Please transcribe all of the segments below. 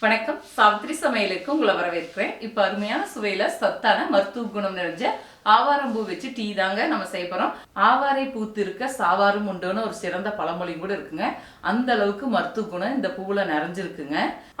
வணக்கம். சாவித்ரி சமையலுக்கு உங்களை வரவேற்கிறேன். இப்போ அருமையான சுவையில சத்தான மருத்துவ குணம் நிறைஞ்ச ஆவாரம்பூ வச்சு டீ தாங்க நம்ம செய்ய போறோம். ஆவாரை பூத்திருக்க சாவாரும் உண்டுன்னு ஒரு சிறந்த பழமொழியும் கூட இருக்குங்க. அந்த அளவுக்கு மருத்துவ குணம் இந்த பூவுல நிறைஞ்சிருக்குங்க.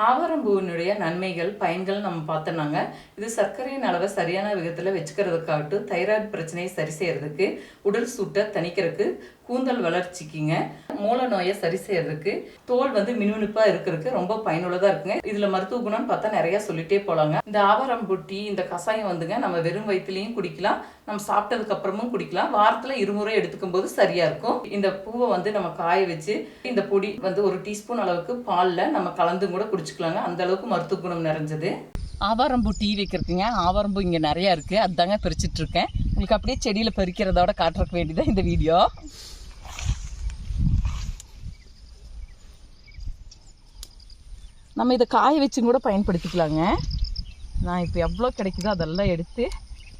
ஆவாரம்பூவினுடைய நன்மைகள் பயன்கள் நம்ம பார்த்தோம்னாங்க. இது சர்க்கரையின் அளவை சரியான விதத்துல வச்சுக்கிறதுக்காகட்டும் தைராய்டு பிரச்சனையை சரி செய்யறதுக்கு உடல் சூட்டை தணிக்கிறதுக்கு கூந்தல் வளர்ச்சிக்குங்க மூல நோயை சரி செய்யறதுக்கு தோல் வந்து மினுமினுப்பா இருக்கிறதுக்கு ரொம்ப பயனுள்ளதா இருக்குங்க. இதுல மருத்துவ குணம்னு பார்த்தா நிறைய சொல்லிட்டே போலாங்க. இந்த ஆவாரம் டீ இந்த கஷாயம் வந்துங்க நம்ம வெறும் வயிற்றுலையும் குடிக்கலாம். நம்ம சாப்பிட்டதுக்கு அப்புறமும் குடிக்கலாம். வாரத்துல இருமுறை எடுத்துக்கும் போது சரியா இருக்கும். இந்த பூவை வந்து நம்ம காய வச்சு இந்த பொடி வந்து ஒரு டீஸ்பூன் அளவுக்கு பால்ல நம்ம கலந்து கூட குடிச்சுக்கலாங்க. அந்த அளவுக்கு மருத்துவ குணம் நிறைஞ்சது. ஆவாரம்பூ டீ வைக்கிறதுங்க ஆவாரம்பூ இங்கே நிறையா இருக்குது அதுதாங்க பறிச்சிட்டு இருக்கேன். உங்களுக்கு அப்படியே செடியில் பறிக்கிறதோட காட்டுறக்க வேண்டியதான் இந்த வீடியோ. நம்ம இதை காய வச்சும் கூட பயன்படுத்திக்கலாங்க. நான் இப்போ எவ்வளோ கிடைக்குதோ அதெல்லாம் எடுத்து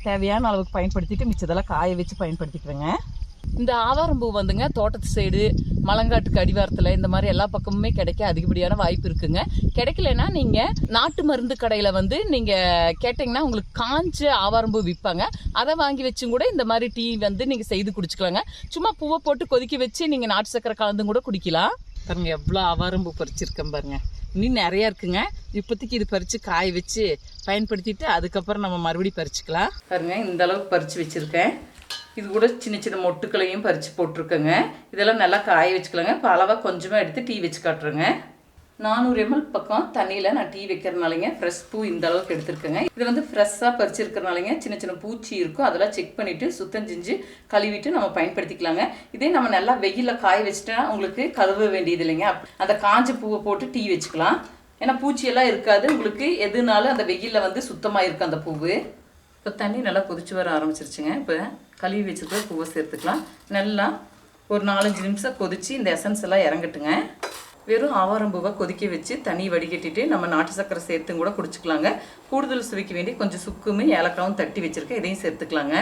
தேவையான அளவுக்கு பயன்படுத்திட்டு மிச்சதெல்லாம் காய வச்சு பயன்படுத்திக்குவேங்க. இந்த ஆவாரம்பூ வந்துங்க தோட்டத்து சைடு மலங்காட்டுக்கு அடிவாரத்தில் இந்த மாதிரி எல்லா பக்கமுமே கிடைக்க அதிகப்படியான வாய்ப்பு இருக்குங்க. கிடைக்கலன்னா நீங்கள் நாட்டு மருந்து கடையில் வந்து நீங்கள் கேட்டிங்கன்னா உங்களுக்கு காஞ்ச ஆவாரம்பூ விற்பாங்க அதை வாங்கி வச்சும் கூட இந்த மாதிரி டீ வந்து நீங்கள் செய்து குடிச்சுக்கலாங்க. சும்மா பூவை போட்டு கொதிக்க வச்சு நீங்கள் நாட்டு சக்கரை கலந்து கூட குடிக்கலாம். பாருங்க எவ்வளோ ஆவாரம்பூ பறிச்சிருக்கேன் பாருங்க. இன்னும் நிறையா இருக்குங்க. இப்போதைக்கு இது பறித்து காய வச்சு பயன்படுத்திட்டு அதுக்கப்புறம் நம்ம மறுபடியும் பறிச்சுக்கலாம். பாருங்க இந்த அளவுக்கு பறித்து வச்சுருக்கேன். இது கூட சின்ன சின்ன மொட்டுக்களையும் பறித்து போட்டிருக்கேங்க. இதெல்லாம் நல்லா காய வச்சுக்கலாங்க. இப்போ அளவாக கொஞ்சமாக எடுத்து டீ வச்சு காட்டுறேங்க. நானூறு எம்எல் பக்கம் தண்ணியில் நான் டீ வைக்கிறனாலங்க ஃப்ரெஷ் பூ இந்த அளவுக்கு எடுத்துருக்கேங்க. இது வந்து ஃப்ரெஷ்ஷாக பறிச்சிருக்கிறனாலங்க சின்ன சின்ன பூச்சி இருக்கும். அதெல்லாம் செக் பண்ணிவிட்டு சுத்தம் செஞ்சு கழுவிட்டு நம்ம பயன்படுத்திக்கலாங்க. இதே நம்ம நல்லா வெயிலில் காய வச்சுட்டா உங்களுக்கு கழுவ வேண்டியது இல்லைங்க. அந்த காஞ்ச பூவை போட்டு டீ வச்சுக்கலாம். ஏன்னா பூச்சியெல்லாம் இருக்காது. உங்களுக்கு எதுனாலும் அந்த வெயிலில் வந்து சுத்தமாக இருக்கும் அந்த பூவு. இப்போ தண்ணி நல்லா கொதிச்சு வர ஆரம்பிச்சிருச்சுங்க. இப்போ கழுவி வச்சுருக்க பூவை சேர்த்துக்கலாம். நல்லா ஒரு நாலஞ்சு நிமிஷம் கொதித்து இந்த எசன்ஸ் எல்லாம் இறங்கட்டுங்க. வெறும் ஆவாரம்பூவை கொதிக்க வச்சு தண்ணி வடிகட்டிட்டு நம்ம நாட்டு சக்கரை சேர்த்தும் கூட குடிச்சிக்கலாங்க. கூடுதல் சுவைக்கு வேண்டி கொஞ்சம் சுக்குமே ஏலக்காவும் தட்டி வச்சுருக்கேன். இதையும் சேர்த்துக்கலாங்க.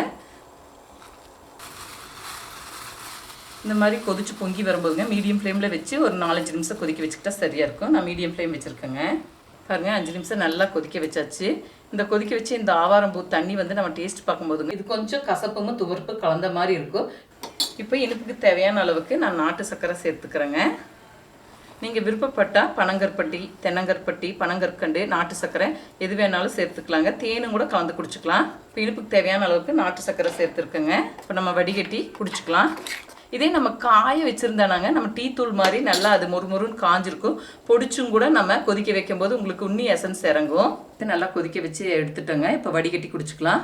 இந்த மாதிரி கொதிச்சு பொங்கி வரும்போதுங்க மீடியம் ஃப்ளேமில் வச்சு ஒரு நாலஞ்சு நிமிஷம் கொதிக்க வச்சுக்கிட்டா சரியாக இருக்கும். நான் மீடியம் ஃப்ளேம் வச்சுருக்கேங்க. பாருங்கள் அஞ்சு நிமிஷம் நல்லா கொதிக்க வச்சாச்சு. இந்த கொதிக்க வச்சு இந்த ஆவாரம்பூ தண்ணி வந்து நம்ம டேஸ்ட் பார்க்கும்போதுங்க இது கொஞ்சம் கசப்பும் துவர்ப்பு கலந்த மாதிரி இருக்கும். இப்போ இனிப்புக்கு தேவையான அளவுக்கு நான் நாட்டு சர்க்கரை சேர்த்துக்கிறேங்க. நீங்கள் விருப்பப்பட்டால் பனங்கற்பட்டி தென்னங்கற்பட்டி பனங்கற்கண்டு நாட்டு சர்க்கரை எது வேணாலும் சேர்த்துக்கலாங்க. தேனும் கூட கலந்து குடிச்சுக்கலாம். இப்போ இனிப்புக்கு தேவையான அளவுக்கு நாட்டு சர்க்கரை சேர்த்துருக்கேங்க. இப்போ நம்ம வடிகட்டி குடிச்சுக்கலாம். இதே நம்ம காய வச்சுருந்தானாங்க நம்ம டீ தூள் மாதிரி நல்லா அது மொறுமொறுன்னு காஞ்சிருக்கும். பொடிச்சும் கூட நம்ம கொதிக்க வைக்கும்போது உங்களுக்கு உண்ணி எசன்ஸ் இறங்கும். இது நல்லா கொதிக்க வச்சு எடுத்துட்டோங்க. இப்போ வடிகட்டி குடிச்சுக்கலாம்.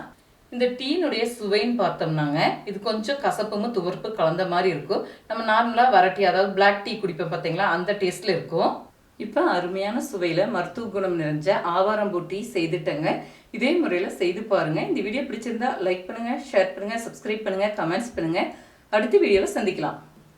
இந்த டீனுடைய சுவைன்னு பார்த்தோம்னாங்க இது கொஞ்சம் கசப்பும் துவர்ப்பு கலந்த மாதிரி இருக்கும். நம்ம நார்மலாக வரட்டி அதாவது பிளாக் டீ குடிப்போம் பார்த்தீங்களா அந்த டேஸ்ட்டில் இருக்கும். இப்போ அருமையான சுவையில் மருத்துவ குணம் நிறைஞ்ச ஆவாரம்பூ டீ செய்துட்டேங்க. இதே முறையில் செய்து பாருங்கள் இந்த வீடியோ பிடிச்சிருந்தா லைக் பண்ணுங்கள் ஷேர் பண்ணுங்கள் சப்ஸ்கிரைப் பண்ணுங்கள் கமெண்ட்ஸ் பண்ணுங்கள் அடுத்த வீடியோவில் சந்திக்கலாம்.